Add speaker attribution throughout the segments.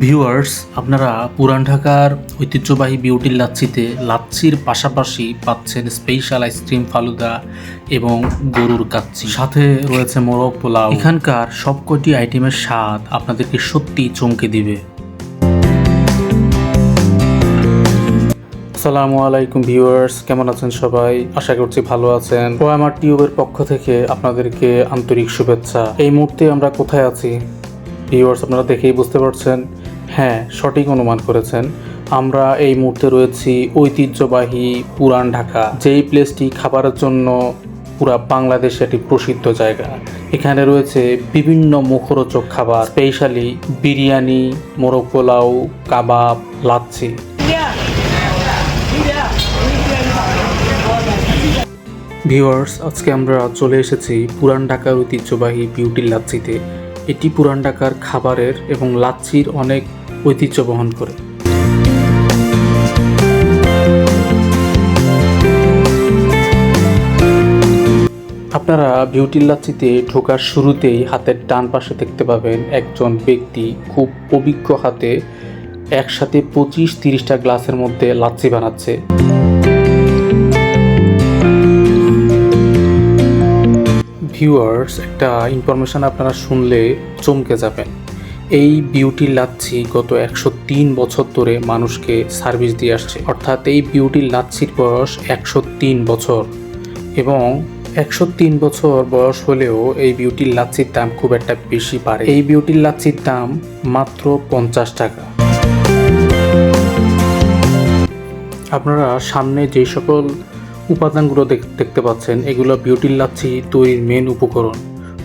Speaker 1: Viewers আপনারা পুরান ঢাকার ঐতিহ্যবাহী বিউটির লাচ্ছিতে লাচ্ছির পাশাপাশি পাচ্ছেন স্পেশাল আইসক্রিম ফালুদা এবং গরুর কাচ্ছি সাথে রয়েছে মোরগ পোলাও। এখানকার সবকটি আইটেমের স্বাদ আপনাদেরকে সত্যি চমকে দিবে। আসসালামু আলাইকুম ভিউয়ার্স, কেমন আছেন সবাই? আশা করছি ভালো আছেন। ও আমার টিউবের পক্ষ থেকে আপনাদেরকে আন্তরিক শুভেচ্ছা। এই মুহূর্তে আমরা কোথায় আছি? ভিউয়ার্স, আপনারা দেখেই বুঝতে পারছেন। হ্যাঁ সঠিক অনুমান করেছেন। আমরা এই মুহূর্তে রয়েছি ঐতিহ্যবাহী পুরান ঢাকা, যেই প্লেসটি খাবারের জন্য পুরা বাংলাদেশে একটি প্রসিদ্ধ জায়গা। এখানে রয়েছে বিভিন্ন মুখরোচক খাবার স্পেশালি বিরিয়ানি, মোরগ পোলাও, কাবাব, লাচ্ছি। ভিউয়ার্স আজকে আমরা চলে এসেছি পুরান ঢাকার ঐতিহ্যবাহী বিউটি লাচ্ছিতে। এটি পুরান ঢাকার খাবারের এবং লাচ্ছির অনেক ঐতিহ্য বহন করে। আপনারা বিউটি লাচ্ছিতে ঢোকার শুরুতেই হাতের ডান পাশে দেখতে পাবেন একজন ব্যক্তি খুব অভিজ্ঞ হাতে একসাথে পঁচিশ তিরিশটা গ্লাসের মধ্যে লাচ্ছি বানাচ্ছে। ভিউয়ার্স একটা ইনফরমেশান আপনারা শুনলে চমকে যাবেন। এই বিউটি লাচ্ছি গত একশো তিন বছর ধরে মানুষকে সার্ভিস দিয়ে আসছে। অর্থাৎ এই বিউটি লাচ্ছির বয়স একশো তিন বছর। এবং একশো তিন বছর বয়স হলেও এই বিউটির লাচ্ছির দাম খুব একটা বেশি বাড়ে। এই বিউটির লাচ্ছির দাম মাত্র পঞ্চাশ টাকা। আপনারা সামনে যে সকল উপাদানগুলো দেখ- দেখতে পাচ্ছেন, এগুলো বিউটির লাচ্ছি তৈরির মেন উপকরণ।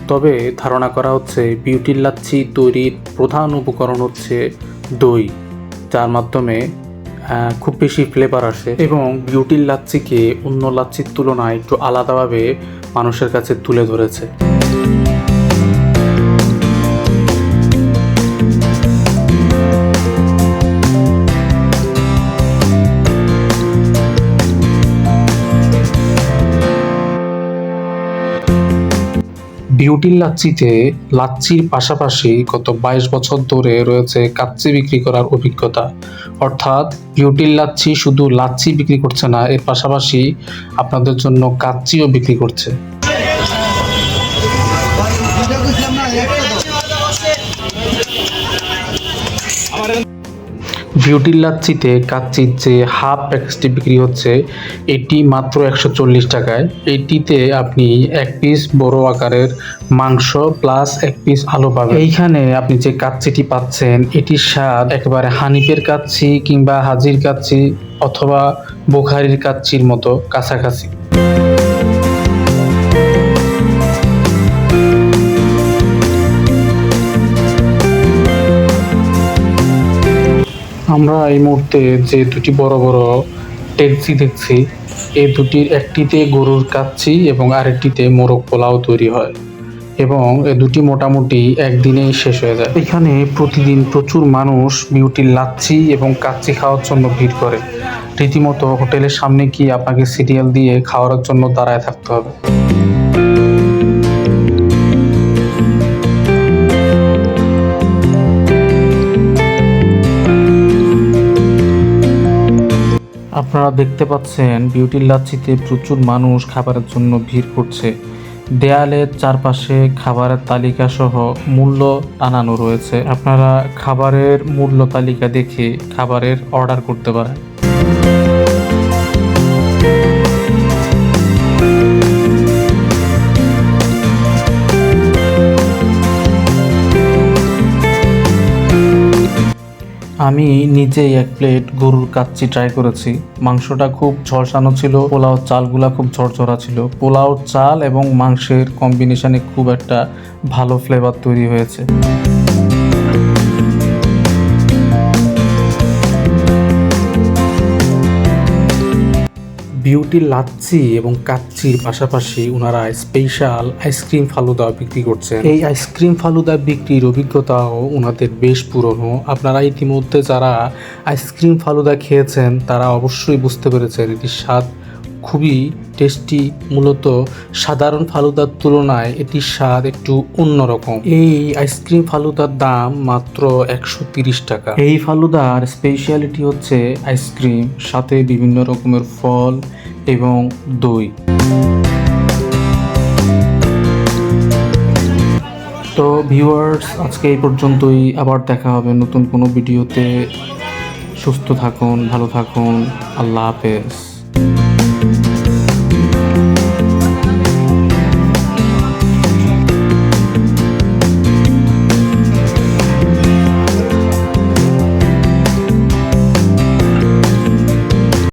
Speaker 1: তবে ধারণা করা হচ্ছে বিউটির লাচ্ছি তৈরির প্রধান উপকরণ হচ্ছে দই, যার মাধ্যমে খুব বেশি ফ্লেভার আসে এবং বিউটির লাচ্ছিকে অন্য লাচ্ছির তুলনায় একটু আলাদাভাবে মানুষের কাছে তুলে ধরেছে। বিউটির লাচ্ছিতে লাচ্ছির পাশাপাশি গত বাইশ বছর ধরে রয়েছে কাচ্চি বিক্রি করার অভিজ্ঞতা। অর্থাৎ বিউটির লাচ্ছি শুধু লাচ্ছি বিক্রি করছে না, এর পাশাপাশি আপনাদের জন্য কাচ্চিও বিক্রি করছে। বিউটির লাচ্ছিতে কাচ্চির যে হাফ প্যাকেজটি বিক্রি হচ্ছে, এটি মাত্র একশো চল্লিশ টাকায়। এটিতে আপনি এক পিস বড় আকারের মাংস প্লাস এক পিস আলু পাবেন। এইখানে আপনি যে কাচ্চিটি পাচ্ছেন, এটির স্বাদ একেবারে হানিফের কাচ্চি কিংবা হাজির কাচ্চি অথবা বোখারির কাচ্চির মতো কাছাকাছি। আমরা এই মুহূর্তে যে দুটি বড় বড় ট্যাক্সি দেখছি, এই দুটির একটিতে গরুর কাচ্ছি এবং আরেকটিতে মোরগ পোলাও তৈরি হয় এবং এ দুটি মোটামুটি একদিনেই শেষ হয়ে যায়। এখানে প্রতিদিন প্রচুর মানুষ বিউটির লাচ্ছি এবং কাচ্চি খাওয়ার জন্য ভিড় করে। রীতিমতো হোটেলের সামনে গিয়ে আপনাকে সিরিয়াল দিয়ে খাওয়ার জন্য দাঁড়ায় থাকতে হবে? আপনারা দেখতে পাচ্ছেন বিউটি লাচ্ছিতে প্রচুর মানুষ খাবারের জন্য ভিড় করছে। দেয়ালের চারপাশে খাবারের তালিকা সহ মূল্য টানানো রয়েছে। আপনারা খাবারের মূল্য তালিকা দেখে খাবারের অর্ডার করতে পারেন। আমি নিজেই এক প্লেট গরুর কাচ্চি ট্রাই করেছি। মাংসটা খুব ঝলসানো ছিল, পোলাও চালগুলা খুব ঝরঝরা ছিল। পোলাও চাল এবং মাংসের কম্বিনেশনে খুব একটা ভালো ফ্লেভার তৈরি হয়েছে। বিউটি লাচ্ছি এবং কাচ্চির পাশাপাশি ওনারা স্পেশাল আইসক্রিম ফালুদা বিক্রি করছেন। এই আইসক্রিম ফালুদা বিক্রির অভিজ্ঞতাও ওনাদের বেশ পুরনো। আপনারা ইতিমধ্যে যারা আইসক্রিম ফালুদা খেয়েছেন, তারা অবশ্যই বুঝতে পেরেছেন এটির স্বাদ খুবই টেস্টি মূলত সাধারণ ফালুদার তুলনায় এটির স্বাদ একটু অন্যরকম। এই আইসক্রিম ফালুদার দাম মাত্র একশো টাকা। এই ফালুদার স্পেশালিটি হচ্ছে আইসক্রিম সাথে বিভিন্ন রকমের ফল এবং দই। তো ভিউয়ার্স আজকে এই পর্যন্তই। আবার দেখা হবে নতুন কোনো ভিডিওতে। সুস্থ থাকুন, ভালো থাকুন। আল্লাহ হাফেজ।